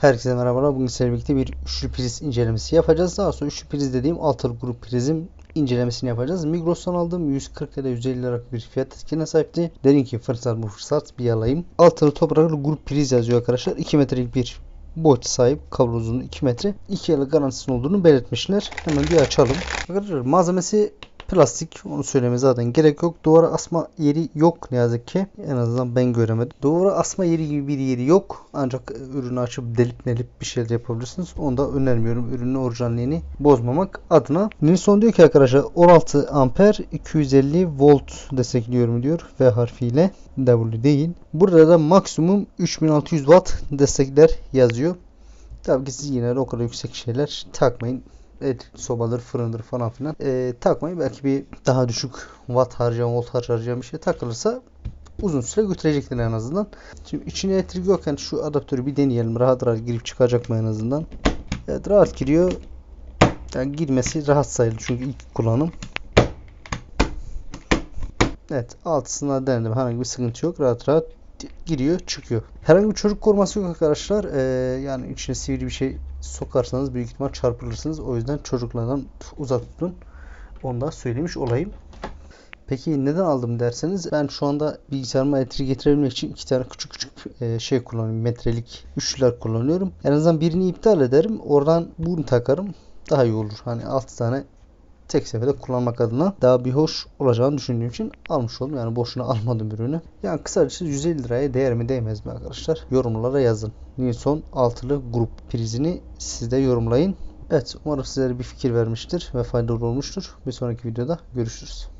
Herkese merhabalar. Bugün sizlerle birlikte bir üçlü priz incelemesi yapacağız. Daha sonra üçlü priz dediğim altılı grup prizim incelemesini yapacağız. Migros'tan aldım. 140 ya da 150 liralık bir fiyat etkine sahipti. Dedim ki fırsat bu fırsat bir alayım. Altılı topraklı grup priz yazıyor arkadaşlar. 2 metrelik bir boyut sahip. Kablo uzunluğu 2 metre. 2 yıllık garantisinin olduğunu belirtmişler. Hemen bir açalım. Arkadaşlar malzemesi plastik. Onu söyleme zaten gerek yok. Duvara asma yeri yok ne yazık ki. En azından ben göremedim. Duvara asma yeri gibi bir yeri yok. Ancak ürünü açıp delip nelip bir şeyler yapabilirsiniz. Onu da önermiyorum. Ürünün orijinalliğini bozmamak adına. Nilson diyor ki arkadaşlar 16 amper 250 volt destekliyorum diyor. V harfiyle. W değil. Burada da maksimum 3600 watt destekler yazıyor. Tabii ki siz yine o kadar yüksek şeyler takmayın elektrik sobadır, fırındır falan filan e, takmayın. Belki bir daha düşük watt harcayan, volt harcayan bir şey takılırsa uzun süre götürecektir en azından. Şimdi içine elektrik yokken şu adaptörü bir deneyelim. Rahat rahat girip çıkacak mı en azından? Evet rahat giriyor. Yani girmesi rahat sayılır çünkü ilk kullanım. Evet altısına denedim. Herhangi bir sıkıntı yok. Rahat rahat giriyor çıkıyor. Herhangi bir çocuk koruması yok arkadaşlar. Ee, yani içine sivri bir şey sokarsanız büyük ihtimal çarpılırsınız. O yüzden çocuklardan uzak tutun. Onu da söylemiş olayım. Peki neden aldım derseniz ben şu anda bilgisayarıma elektrik getirebilmek için iki tane küçük küçük e, şey kullanıyorum. Metrelik üçlüler kullanıyorum. En azından birini iptal ederim. Oradan bunu takarım. Daha iyi olur. Hani 6 tane tek seferde kullanmak adına daha bir hoş olacağını düşündüğüm için almış oldum. Yani boşuna almadım ürünü. Yani kısacası 150 liraya değer mi değmez mi arkadaşlar? Yorumlara yazın. Nilson altılı grup prizini siz de yorumlayın. Evet umarım sizlere bir fikir vermiştir ve faydalı olmuştur. Bir sonraki videoda görüşürüz.